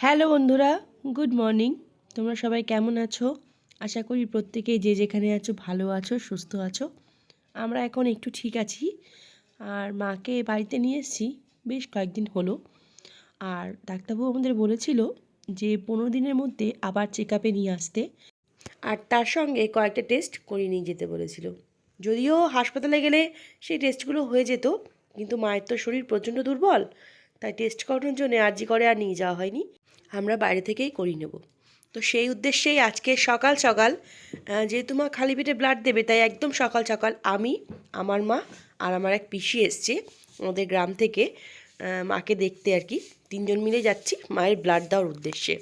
Hello বন্ধুরা, good morning. তোমরা সবাই কেমন আছো? আশা করি প্রত্যেকেই যে যেখানে আছো, ভালো আছো, সুস্থ আছো। আমরা এখন একটু ঠিক আছি। আর মাকে বাড়িতে নিয়ে এসেছি, বেশ কয়েকদিন হলো। আর ডাক্তারবাবু আমাদের বলেছিল যে পনেরো দিনের মধ্যে আবার চেক আপে নিয়ে আসতে। আর তার সঙ্গে কয়েকটা টেস্ট করিয়ে নিয়ে যেতে বলেছিল। যদিও হাসপাতালে গেলে সেই টেস্টগুলো হয়ে যেত, কিন্তু মায়ের তো শরীর প্রচণ্ড দুর্বল। তাই টেস্ট করানোর জন্য আর্জি করে আর নিয়ে যাওয়া হয়নি। আমরা বাইরে থেকেই করিয়ে নেব। তো সেই উদ্দেশ্যেই আজকে সকাল সকাল যেহেতু মা খালি পেটে ব্লাড দেবে, তাই একদম সকাল সকাল আমি, আমার মা আর আমার এক পিসি এসছে আমাদের গ্রাম থেকে মাকে দেখতে আর কি। তিনজন মিলে যাচ্ছি মায়ের ব্লাড দেওয়ার উদ্দেশ্যে।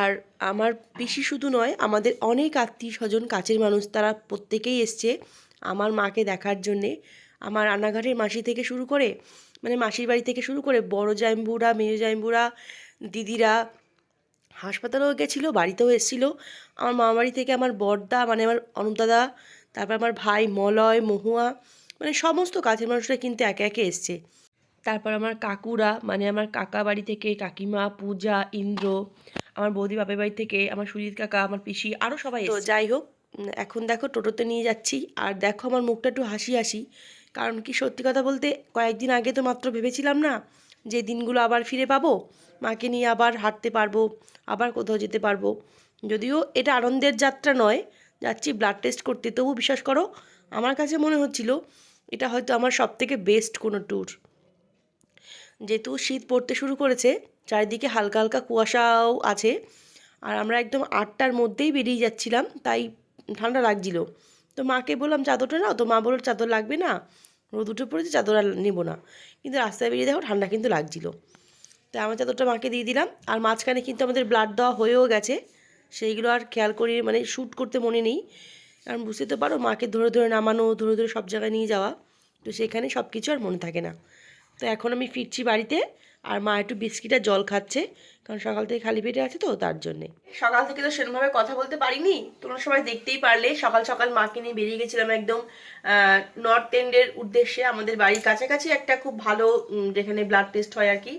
আর আমার পিসি শুধু নয়, আমাদের অনেক আত্মীয় স্বজন, কাছের মানুষ, তারা প্রত্যেকেই এসছে আমার মাকে দেখার জন্যে। আমার রান্নাঘাটের মাসি থেকে শুরু করে মানে মাসির বাড়ি থেকে শুরু করে বড় জাইম্বুরা মেয়ে জাইম্বুরা দিদিরা হাসপাতালেও গেছিল বাড়িতেও এসেছিল। আমার মামা বাড়ি থেকে আমার বড়দা মানে আমার অনুপ দাদা তারপর আমার ভাই মলয় মহুয়া মানে সমস্ত কাছের মানুষরা কিন্তু একে একে এসছে। তারপর আমার কাকুরা মানে আমার কাকা বাড়ি থেকে কাকিমা পূজা ইন্দ্র আমার বৌদি বাপের বাড়ি থেকে আমার সুজিত কাকা আমার পিসি আরও সবাই তো যাই হোক এখন দেখো টোটোতে নিয়ে যাচ্ছি আর দেখো আমার মুখটা একটু হাসি হাসি। কারণ কি সত্যি কথা বলতে কয়েকদিন আগে তো মাত্র ভেবেছিলাম না যে দিনগুলো আবার ফিরে পাবো। মাকে নিয়ে আবার হাঁটতে পারব, আবার কোথাও যেতে পারব। যদিও এটা আনন্দের যাত্রা নয়, যাচ্ছি ব্লাড টেস্ট করতে। তবু বিশ্বাস করো, আমার কাছে মনে হচ্ছিল এটা হয়তো আমার সবথেকে বেস্ট কোনো ট্যুর যেহেতু শীত পড়তে শুরু করেছে, চারিদিকে হালকা হালকা কুয়াশাও আছে। আর আমরা একদম আটটার মধ্যেই বেরিয়ে যাচ্ছিলাম, তাই ঠান্ডা লাগছিল। তো মাকে বললাম, চাদরটা নাও। তো মা বলল, চাদর লাগবে না। রোদ উঠে পড়েছে, চাদর আর নেব না। কিন্তু রাস্তায় বেরিয়ে দেখো, ঠান্ডা কিন্তু লাগছিল। তো আমার চাদরটা মাকে দিয়ে দিলাম। আর মাঝখানে কিন্তু আমাদের ব্লাড দেওয়া হয়েও গেছে। সেইগুলো আর খেয়াল করি মানে শ্যুট করতে মনে নেই। কারণ বুঝতে তো পারো, মাকে ধরে ধরে নামানো, ধরে ধরে সব জায়গায় নিয়ে যাওয়া। তো সেখানে সব কিছু আর মনে থাকে না। তো এখন আমি ফিরছি বাড়িতে। আর মা একটু বিস্কিট আর জল খাচ্ছে, কারণ সকাল থেকে খালি পেটে আছে তো তার জন্যে। সকাল থেকে তো সেরকমভাবে কথা বলতে পারিনি, তোমরা সবাই দেখতেই পারলে, সকাল সকাল মাকে নিয়ে বেরিয়ে গেছিলাম একদম নর্থ এন্ডের উদ্দেশ্যে, আমাদের বাড়ির কাছাকাছি একটা খুব ভালো যেখানে ব্লাড টেস্ট হয় আর কি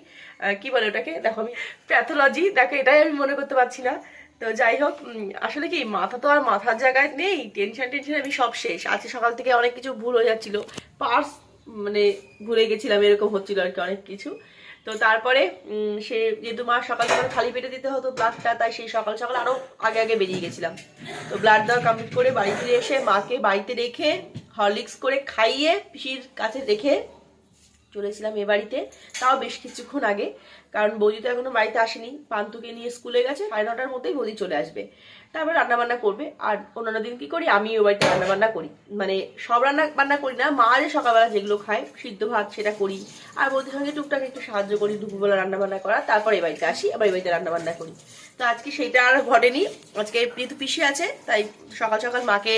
কি বলে ওটাকে? দেখো আমি প্যাথোলজি দেখো এটাই আমি মনে করতে পারছি না। তো যাই হোক আসলে কি, মাথা তো আর মাথার জায়গায় নেই টেনশন টেনশন আমি সব শেষ। আজকে সকাল থেকে অনেক কিছু ভুল হয়ে যাচ্ছিল পার্স মানে ভুলে গেছিলাম, এরকম হচ্ছিল আর কি অনেক কিছু। তো তারপরে সে যেহেতু মা সকাল সকাল খালি পেটে দিতে হতো ব্লাডটা তাই সেই সকাল সকাল আরও আগে আগে বেরিয়ে গেছিলাম। তো ব্লাড দেওয়া কমপ্লিট করে বাড়ি ফিরে এসে মাকে বাড়িতে রেখে হরলিক্স করে খাইয়ে পিসির কাছে রেখে চলেছিলাম এ বাড়িতে, তাও বেশ কিছুক্ষণ আগে। কারণ বৌদি তো এখনও বাড়িতে আসেনি, পান্তুকে নিয়ে স্কুলে গেছে, সাড়ে নটার মধ্যেই বৌদি চলে আসবে। তারপর রান্না বান্না করবে, আর অন্যান্য দিন কি করি আমি ওই বাড়িতে রান্না বান্না করি। মানে সব রান্না বান্না করি না, মা যে সকালবেলা যেগুলো খায়, সিদ্ধ ভাত সেটা করি, আর বৌদির সঙ্গে টুকটাক একটু সাহায্য করি, দুপুরবেলা রান্না বান্না করা, তারপর এই বাড়িতে আসি, আবার এই বাড়িতে রান্না বান্না করি। তো আজকে সেটা আর ঘটেনি, আজকে যেহেতু পিসি আছে, তাই সকাল সকাল মাকে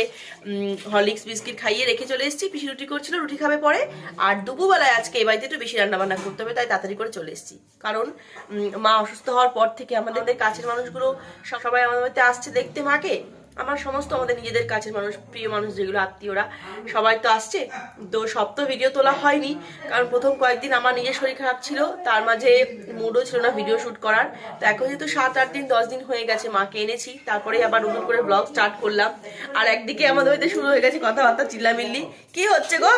হরলিক্স বিস্কিট খাইয়ে রেখে চলে এসেছি, পিসি রুটি করছিল, রুটি খাবে পরে, আর দুপুরবেলায় আজকে এই বাড়িতে একটু বেশি রান্না বান্না করতে হবে, তাই তাড়াতাড়ি করে চলে এসেছি। কারণ উম, মা অসুস্থ হওয়ার পর থেকে আমাদের কাছের মানুষগুলো সবাই আমাদের বাড়িতে আসছে দেখতে মাকে। আমার সমস্ত আমাদের নিজেদের কাছের মানুষ প্রিয় মানুষ যেগুলো আত্মীয়রা সবাই তো আসছে। তো সব তো ভিডিও তোলা হয়নি কারণ প্রথম কয়েকদিন আমার নিজের শরীর খারাপ ছিল তার মাঝে মুডও ছিল না ভিডিও শুট করার। তো এখন যেহেতু সাত আট দিন দশ দিন হয়ে গেছে মাকে এনেছি তারপরে আবার নতুন করে ব্লগ স্টার্ট করলাম। আর একদিকে আমাদের বাড়িতে শুরু হয়ে গেছে কথাবার্তা চিল্লামিল্লি। কি হচ্ছে গো?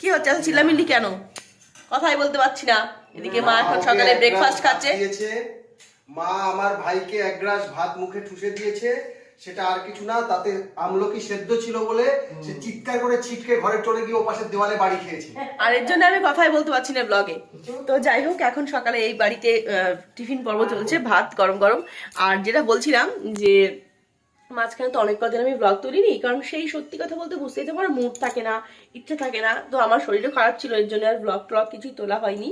কি হচ্ছে? এত চিল্লামিল্লি কেন? কথাই বলতে পারছি না। এদিকে মা এখন সকালে ব্রেকফাস্ট খাচ্ছে। মা আমার ভাইকে এক গ্লাস ভাত মুখে ঠুসে দিয়েছে। সেটা আর কিছু না তাতে আমলকি সেদ্ধ ছিল বলে সে চিৎকার করে ছিটকে ঘরে চলে গিয়ে ও পাশের দেওয়ালে বাড়ি খেয়েছে। আর এর জন্য আমি কথাই বলতে পারছি না ব্লগে তো যাই হোক এখন সকালে এই বাড়িতে আহ, টিফিন পর্ব চলছে ভাত গরম গরম। আর যেটা বলছিলাম যে মাঝখানে তো অনেক কদিন আমি ব্লগ তুলিনি, কারণ সেই সত্যি কথা বলতে বুঝতেই তো পারো মুড থাকে না, ইচ্ছে থাকে না। তো আমার শরীরও খারাপ ছিল, এর জন্য আর ব্লগ ট্লগ কিছুই তোলা হয়নি।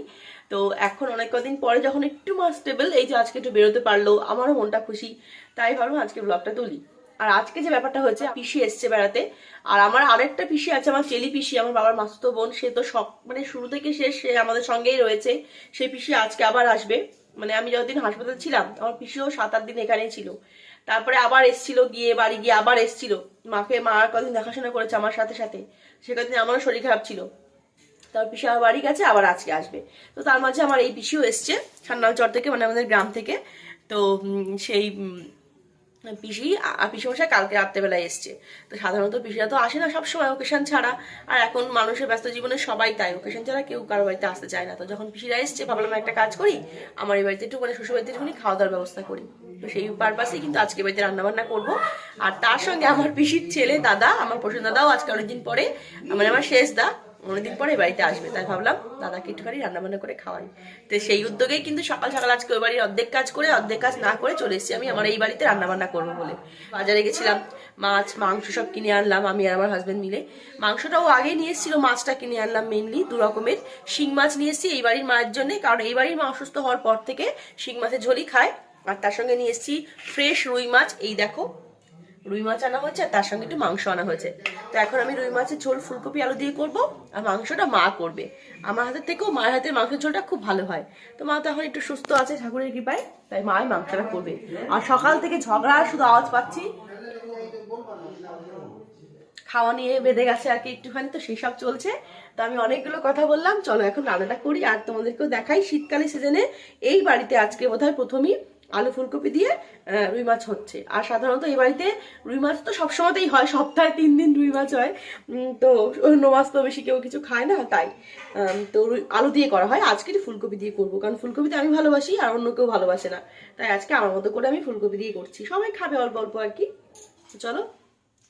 তো এখন অনেক কদিন পরে যখন একটু মা স্টেবল এই যে আজকে একটু বেরোতে পারল, আমারও মনটা খুশি, তাই ভাবলাম আজকে ব্লগটা তুলি। আর আজকে যে ব্যাপারটা হয়েছে, পিসি এসছে বেড়াতে, আর আমার আরেকটা পিসি আছে, আমার চেলি পিসি, আমার বাবার মাসুতো বোন, সে তো সব মানে শুরু থেকে শেষ, সে আমাদের সঙ্গেই রয়েছে, সেই পিসি আজকে আবার আসবে। মানে আমি যতদিন হাসপাতালে ছিলাম, আমার পিসিও সাত আট দিন এখানেই ছিল। তারপরে আবার এসছিল, গিয়ে বাড়ি গিয়ে আবার এসছিল। মাকে মা আর কদিন দেখাশোনা করেছে আমার সাথে সাথে। সে কদিন আমারও শরীর খারাপ ছিল। তার পিসি আমার বাড়ি গেছে, আবার আজকে আসবে। তো তার মাঝে আমার এই পিসিও এসছে ছান্নাল চর থেকে মানে আমাদের গ্রাম থেকে। তো সেই পিসি পিসিমশাই কালকে রাত্রেবেলায় এসছে। তো সাধারণত পিসিরা তো আসে না সবসময় ওকেশন ছাড়া। আর এখন মানুষের ব্যস্ত জীবনে সবাই তাই ওকেশন ছাড়া কেউ কারও বাড়িতে আসতে চায় না। তো যখন পিসিরা এসছে, ভাবলাম একটা কাজ করি, আমার এই বাড়িতে একটু মানে শ্বশুর বাড়িতে একটুখানি খাওয়া দাওয়ার ব্যবস্থা করি। তো সেই পারপাসেই কিন্তু আজকে বাড়িতে রান্না বান্না করব। আর তার সঙ্গে আমার পিসির ছেলে, দাদা, আমার প্রসন্ন দাদাও আজকে অনেকদিন পরে মানে আমার শেষ দা। অনেকদিন পরে বাড়িতে আসবে, তাই ভাবলাম দাদাকে একটুখানি রান্না বান্না করে খাওয়াই। তো সেই উদ্যোগেই কিন্তু সকাল সকাল আজকে ওই বাড়ির অর্ধেক কাজ করে, অর্ধেক কাজ না করে চলে এসেছি আমি আমার এই বাড়িতে রান্না বান্না করব বলে। বাজারে গেছিলাম, মাছ, মাংস সব কিনে আনলাম আমি আর আমার হাজবেন্ড মিলে। মাংসটাও আগেই নিয়ে এসেছিল, মাছটা কিনে আনলাম মেনলি দু রকমের। শিং মাছ নিয়ে এসেছি এই বাড়ির মায়ের জন্য, কারণ এই বাড়ির মা অসুস্থ হওয়ার পর থেকে শিং মাছের ঝোলই খায়। আর তার সঙ্গে নিয়ে এসেছি ফ্রেশ রুই মাছ, এই দেখো রুই মাছ আনা হয়েছে, আর তার সঙ্গে একটু মাংস আনা হয়েছে। তো এখন আমি রুই মাছের ঝোল, ফুলকপি, আলু দিয়ে করব, আর মাংসটা মা করবে। আমার হাতের থেকেও মায়ের হাতের মাংসের ঝোলটা খুব ভালো হয়। তো মা তো এখন একটু সুস্থ আছে, ঠাকুরের কৃপায়, তাই মাই মাংসটা করবে। আর সকাল থেকে ঝগড়া, শুধু আওয়াজ পাচ্ছি। খাওয়া নিয়ে বেঁধে গেছে আর কি একটুখানি, তো সেই সব চলছে। তো আমি অনেকগুলো কথা বললাম, চলো এখন রান্নাটা করি, আর তোমাদেরকেও দেখাই শীতকালে সিজনে। এই বাড়িতে আজকে বোধহয় প্রথমেই আলু ফুলকপি দিয়ে রুই মাছ হচ্ছে। আর সাধারণত এই বাড়িতে রুই মাছ তো সবসময়তেই হয়, সপ্তাহে তিন দিন রুই মাছ হয়। তো অন্য মাছ তো বেশি কেউ কিছু খায় না, তাই। তো আলু দিয়ে করা হয়। আজকে ফুলকপি দিয়ে করব, কারণ ফুলকপিতে আমি ভালোবাসি আর অন্য কেউ ভালোবাসে না। তাই আজকে আমার মতো করে আমি ফুলকপি দিয়ে করছি। সবাই খাবে অল্প অল্প আর কি। চলো।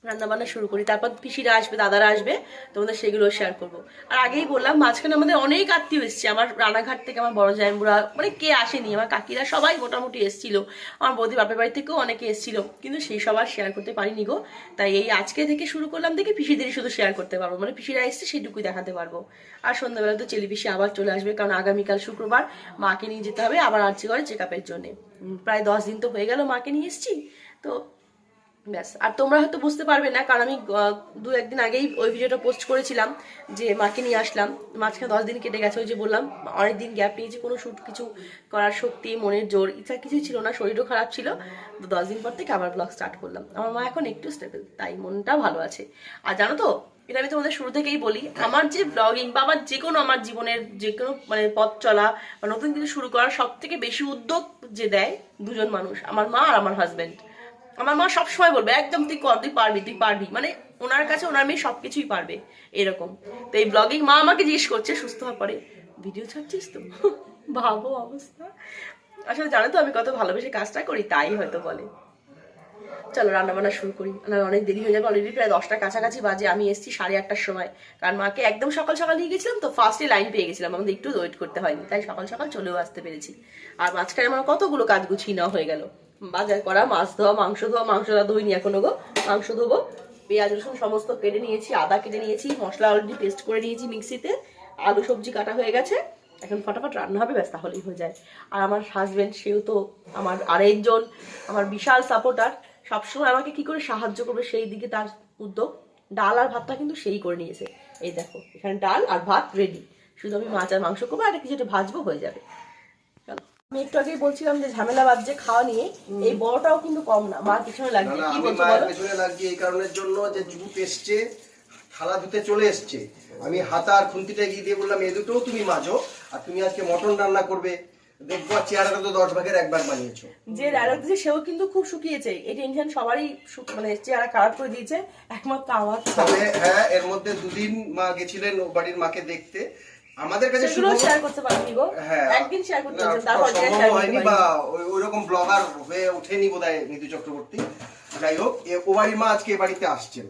রান্না বান্না শুরু করি, তারপর পিসিরা আসবে, দাদারা আসবে, তোমাদের সেগুলো শেয়ার করব। আর আগেই বললাম, মাঝখানে আমাদের অনেক আত্মীয় এসছে, আমার রানাঘাট থেকে আমার বড় জায়ম্বুরা মানে কে আসেনি, আমার কাকিরা সবাই মোটামুটি এসছিল, আমার বৌদি বাপের বাড়ি থেকেও অনেকে এসছিল, কিন্তু সেই সবার শেয়ার করতে পারিনি গো। তাই এই আজকে থেকে শুরু করলাম থেকে পিসিদেরই শুধু শেয়ার করতে পারব মানে পিসিরা এসছে সেটুকুই দেখাতে পারব। আর সন্ধ্যাবেলা তো চেলি পিসি আবার চলে আসবে, কারণ আগামীকাল শুক্রবার মাকে নিয়ে যেতে হবে, আবার আর্চি করে চেক আপের জন্যে। প্রায় দশ দিন তো হয়ে গেল মাকে নিয়ে এসছি, তো ব্যাস, আর তোমরা হয়তো বুঝতে পারবে না, কারণ আমি দু একদিন আগেই ওই ভিডিওটা পোস্ট করেছিলাম, যে মাকে নিয়ে আসলাম। মাঝখানে দশ দিন কেটে গেছে, ওই যে বললাম, অনেক দিন গ্যাপ নিয়েছি, কোনো শ্যুট কিছু করার শক্তি, মনের জোর, ইচ্ছা কিছুই ছিল না, শরীরও খারাপ ছিল। তো দশ দিন পর থেকে আবার ব্লগ স্টার্ট করলাম। আমার মা এখন একটু স্টেবল তাই মনটা ভালো আছে। আর জানো তো, এটা আমি তোমাদের শুরু থেকেই বলি, আমার যে ব্লগিং বা আমার যে কোনো আমার জীবনের যে কোনো মানে পথ চলা বা নতুন কিছু শুরু করার সব থেকে বেশি উদ্যোগ যে দেয় দুজন মানুষ, আমার মা আর আমার হাজবেন্ড আমার মা সবসময় বলবে, একদম তুই কর, তুই পারবি তুই পারবি। মানে ওনার কাছে ওনার মেয়ে সব কিছুই পারবে, এরকম। তো এই ব্লগিং মা আমাকে জিজ্ঞেস করছে, সুস্থ হওয়ার পরে ভিডিও ছাড়ছিস তো? ভাবো অবস্থা। আসলে জানো তো, আমি কত ভালোবেসে কাজটা করি, তাই হয়তো বলে। চলো রান্না বান্না শুরু করি। না অনেক দেরি হয়ে যাবে অলরেডি প্রায় দশটা কাছাকাছি বাজে, আমি এসেছি সাড়ে আটটার সময়। কারণ মাকে একদম সকাল সকাল নিয়ে গেছিলাম, তো ফার্স্টে লাইন পেয়ে গেছিলাম, আমাদের একটু ওয়েট করতে হয়নি, তাই সকাল সকাল চলেও আসতে পেরেছি। আর মাঝখানে আমার কতগুলো কাজ গুছিয়ে নেওয়া হয়ে গেল। বাজার করা, মাছ ধোয়া, মাংস ধোয়া, মাংসটা ধুইনি এখনও গো। মাংস ধোবো। পেঁয়াজ, রসুন সমস্ত কেটে নিয়েছি, আদা কেটে নিয়েছি, মশলা অলরেডি পেস্ট করে নিয়েছি মিক্সিতে। আলু সবজি কাটা হয়ে গেছে। এখন ফটাফট রান্না হবে, ব্যাস তাহলেই হয়ে যায়। আর আমার হাজবেন্ড সেও তো আমার আরেকজন, আমার বিশাল সাপোর্টার সবসময় আমাকে কি করে সাহায্য করবে সেই দিকে তার উদ্যোগ। ডাল আর ভাতটা কিন্তু সেই করে নিয়েছে। এই দেখো, এখানে ডাল আর ভাত রেডি শুধু আমি মাছ আর মাংস করব, আর কিছু একটা ভাজবো, হয়ে যাবে। আমি একটু আগেই বলছিলাম যে ঝামেলা বাজছে খাওয়া নিয়ে এই বড়টাও কিন্তু কম না। মার পিছনে না কি বলছো বলো? পেছনে লাগছি এই কারণের জন্য যে জুট এসছে থালা ধুতে চলে এসছে। আমি হাতা আর খুন্তিটা গিয়ে দিয়ে বললাম এ দুটোও তুমি মাজো আর তুমি আজকে মটন রান্না করবে। দেখব চেহারাটা তো দশ ভাগের একবার বানিয়েছো। যে ডায়লগ দিয়েছে সেও কিন্তু খুব শুকিয়েছে। এই টেনশন সবারই মানে চেহারা খারাপ করে দিয়েছে একমাত্র আমার। তবে হ্যাঁ এর মধ্যে দুদিন মা গেছিলেন বাড়ির মাকে দেখতে। আমাদের কাছে সেগুলো শেয়ার করতে পারিনি গো। হ্যাঁ। একদিন শেয়ার করতে পারছেন তারপর শেয়ার হয়নি বা ওই- ওইরকম ব্লগার হয়ে ওঠেনি বোধহয় নিতু চক্রবর্তী। যাই হোক এ- ও বাড়ির মা আজকে বাড়িতে আসছেন।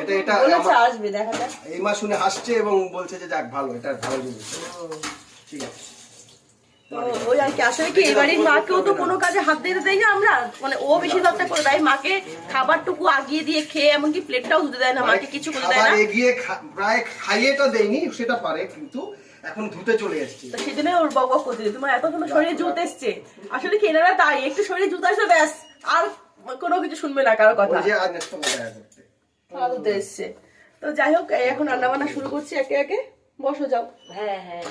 এটা এটা আসবে দেখা যাক। এই মা শুনে হাসছে এবং বলছে যে যাক ভালো এটা ভালো জিনিস। ঠিক আছে। ওই আর কি আসলে কি এই মাকেও তো কোনো কাজে হাত দিতে দেয় না আমরা? মানে ও বেশিরভাগটা করে দেয় মাকে খাবারটুকু আগিয়ে দিয়ে খেয়ে এমনকি প্লেটটাও ধুতে দেয় না মাকে কিছু করে দেয় না। এগিয়ে প্রায় খাইয়েটা দেয়নি সেটা পারে কিন্তু এখন ধুতে চলে এসেছি তো সেই ওর বক বক করতে তোমার এত কোনো শরীরে জুত এসছে আসলে কি এনারা তাই একটু শরীরে জুত আসলে ব্যাস আর কোনো কিছু শুনবে না কারও কথা ওই যে আর নেক্সট দেখা করতে ধুতে এসছে তো যাই হোক এই এখন রান্না বান্না শুরু করছি একে একে বসো যাও হ্যাঁ হ্যাঁ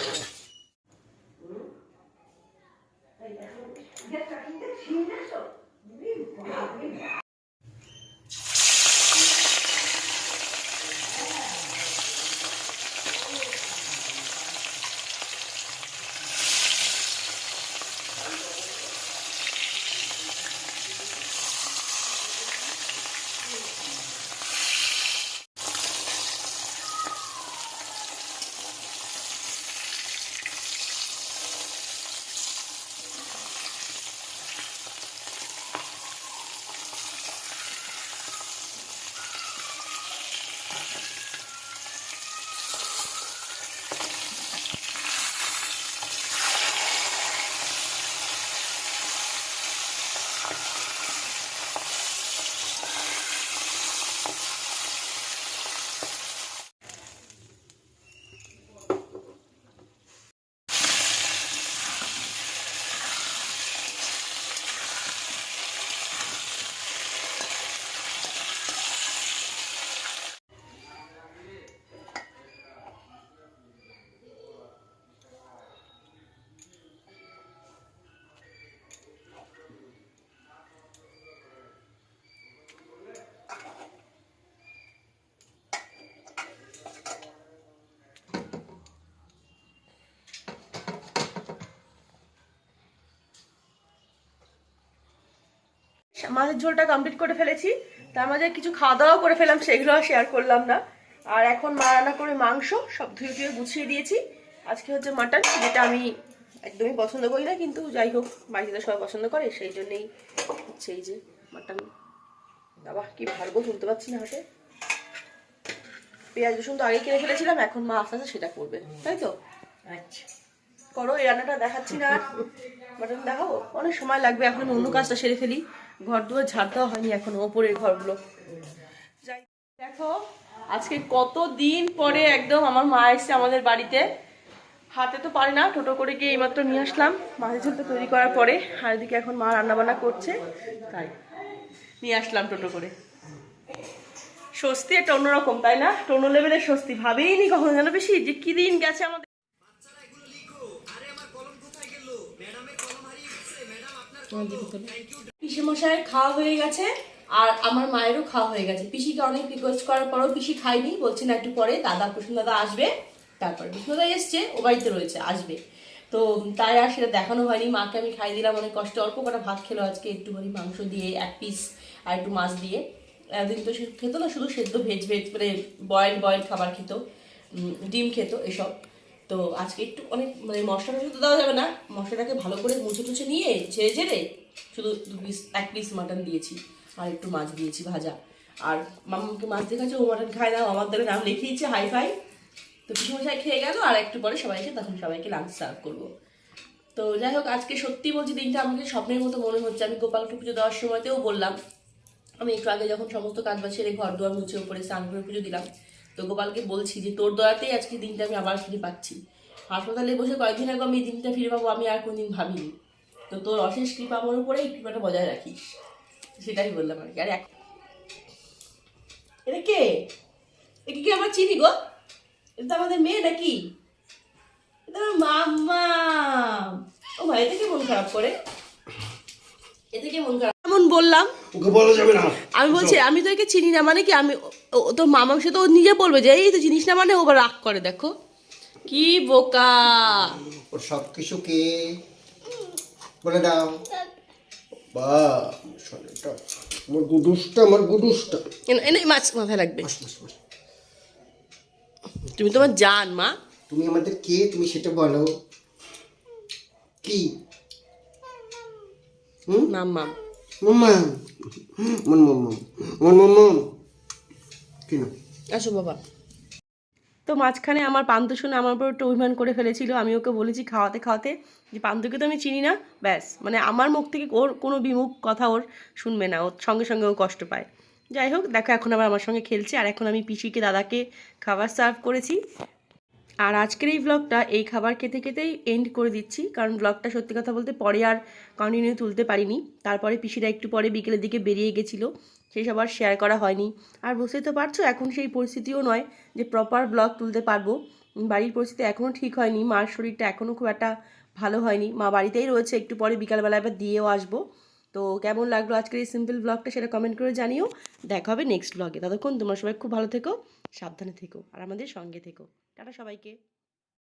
মাছের ঝোলটা কমপ্লিট করে ফেলেছি। তার মাঝে কিছু খাওয়া দাওয়া করে ফেলাম সেগুলো শেয়ার করলাম না। আর এখন মা রান্না করে মাংস সব ধুয়ে ধুয়ে গুছিয়ে দিয়েছি। আজকে হচ্ছে মাটন যেটা আমি একদমই পছন্দ করি না কিন্তু যাই হোক বাড়িতে সবাই পছন্দ করে সেই জন্যেই হচ্ছে এই যে মাটন বাবা কি ভারবো তুলতে পারছি না হাতে। পেঁয়াজ রসুন তো আগে কিনে ফেলেছিলাম এখন মা আস্তে আস্তে সেটা করবে। তাই তো? আচ্ছা। করো এই রান্নাটা দেখাচ্ছি না। আর মাটন দেখাবো? অনেক সময় লাগবে এখন অন্য কাজটা সেরে ফেলি। ঘর দুয়ার ঝাড় দেওয়া হয়নি এখন, ওপরের ঘরগুলো। দেখো, আজকে কত দিন পরে একদম আমার মা এসছে আমাদের বাড়িতে। হাতে তো পারে না, টোটো করে গিয়ে এইমাত্র নিয়ে আসলাম। মাছের ঝোলটা তৈরি করার পরে, আর এদিকে এখন মা রান্নাবান্না করছে, তাই নিয়ে আসলাম টোটো করে। স্বস্তি একটা অন্যরকম, তাই না? টোনো লেভেলের স্বস্তি। ভাবেইনি কখনো জানো বেশি যে কী দিন গেছে আমাদের পিসি মশাইয়ের খাওয়া হয়ে গেছে আর আমার মায়েরও খাওয়া হয়ে গেছে। পিসিকে অনেক রিকোয়েস্ট করার পরেও পিসি খায়নি। বলছে, না, একটু পরে দাদা কুসুম দাদা আসবে। তারপরে বিষ্ণু দাদা এসছে, ও বাড়িতে রয়েছে, আসবে। তো তাই আর সেটা দেখানো হয়নি। মাকে আমি খাই দিলাম অনেক কষ্ট। অল্প কটা ভাত খেলো আজকে, একটুখানি মাংস দিয়ে, এক পিস আর একটু মাছ দিয়ে। একদিন তো খেতো না, শুধু সেদ্ধ ভেজ ভেজ মানে বয়েল বয়েল খাবার খেত ডিম খেত, এসব। তো আজকে একটু অনেক মানে মশলা তো দেওয়া যাবে না, মশলাটাকে ভালো করে মুছে টুছে নিয়ে ঝেড়ে ঝেড়ে শুধু দু পিস এক পিস মাটন দিয়েছি আর একটু মাছ দিয়েছি ভাজা। আর মামাকে মাছ দেখাচ্ছে, ও মাটন খায় না আমার দ্বারা নাম লিখিয়েছে হাই ফাই তো পিসমশাই খেয়ে গেল, আর একটু পরে সবাইকে, তখন সবাইকে লাঞ্চ সার্ভ করব। তো যাই হোক, আজকে সত্যি বলছি, দিনটা আমাকে স্বপ্নের মতো মনে হচ্ছে। আমি গোপালকে পুজো দেওয়ার সময়তেও বললাম, আমি একটু আগে যখন সমস্ত কাজ বাজ সেরে ঘর দুয়ার মুছে উপরে স্নান করে পুজো দিলাম। তো গোপালকে বলছি যে, তোর দয়াতেই আজকে দিনটা আমি আবার ফিরে পাচ্ছি। হাসপাতালে বসে কয়েকদিন আগে আমি দিনটা ফিরে পাবো, আমি আর কোনদিন ভাবিনি। তো তোর অশেষ কৃপা আমার উপরে, এই কৃপাটা বজায় রাখিস। সেটাই বললাম আর কি। আর এক এটা কে? একে কি আমার চিনি গো? এটা তো আমাদের মেয়ে নাকি? এটা আমার মাম্মা। ও ভাই এটা কে মন খারাপ করে? এতে কে মন খারাপ এমন বললাম ওকে বলা যাবে না। আমি বলছি আমি তো একে চিনি না মানে কি আমি ও- ও তো মামার সাথে ও নিজে বলবে যে এই তো জিনিস না মানে ও আবার রাগ করে দেখো। কি বোকা। ওর সব কিছুকে বলে দাও। বা শোনেটা আমার গুডুসটা আমার গুডুসটা। এনে- মাছ মাথায় লাগবে। তুমি তোমার জান মা। তুমি আমাদের কে? তুমি সেটা বলো। কি? হুম? মাম মাম। মাম্মা আমার মাম্মা আমার বাবা। তো মাঝখানে আমার পান্তু শুনে আমার উপর একটু অভিমান করে ফেলেছিল। আমি ওকে বলেছি খাওয়াতে খাওয়াতে। যে পান্তুকে তো আমি চিনি না, ব্যাস। মানে আমার মুখ থেকে ওর কোনো বিমুখ কথা ওর শুনবে না। ওর সঙ্গে সঙ্গে ও কষ্ট পায়। যাই হোক, দেখো, এখন আবার আমার সঙ্গে খেলছে। আর এখন আমি পিসিকে, দাদাকে খাবার সার্ভ করেছি। আর আজকের এই ব্লগটা এই খাবার খেতে খেতেই এন্ড করে দিচ্ছি। কারণ ব্লগটা সত্যি কথা বলতে পরে আর কন্টিনিউ তুলতে পারিনি। তারপরে পিসিরা একটু পরে বিকেলের দিকে বেরিয়ে গেছিল। সেই সব আর শেয়ার করা হয়নি। আর বুঝতেই তো পারছ, এখন সেই পরিস্থিতিও নয় যে প্রপার ব্লগ তুলতে পারব। বাড়ির পরিস্থিতি এখনও ঠিক হয়নি। মার শরীরটা এখনও খুব একটা ভালো হয়নি। মা বাড়িতেই রয়েছে, একটু পরে বিকালবেলা এবার দিয়েও আসব। তো কেমন লাগল আজকের এই সিম্পল ব্লগটা সেটা কমেন্ট করে জানিও। দেখা হবে নেক্সট ব্লগে ততক্ষণ তোমরা সবাই খুব ভালো থেকো। সাবধানে থেকো আর আমাদের সঙ্গে থেকো। টাটা সবাইকে।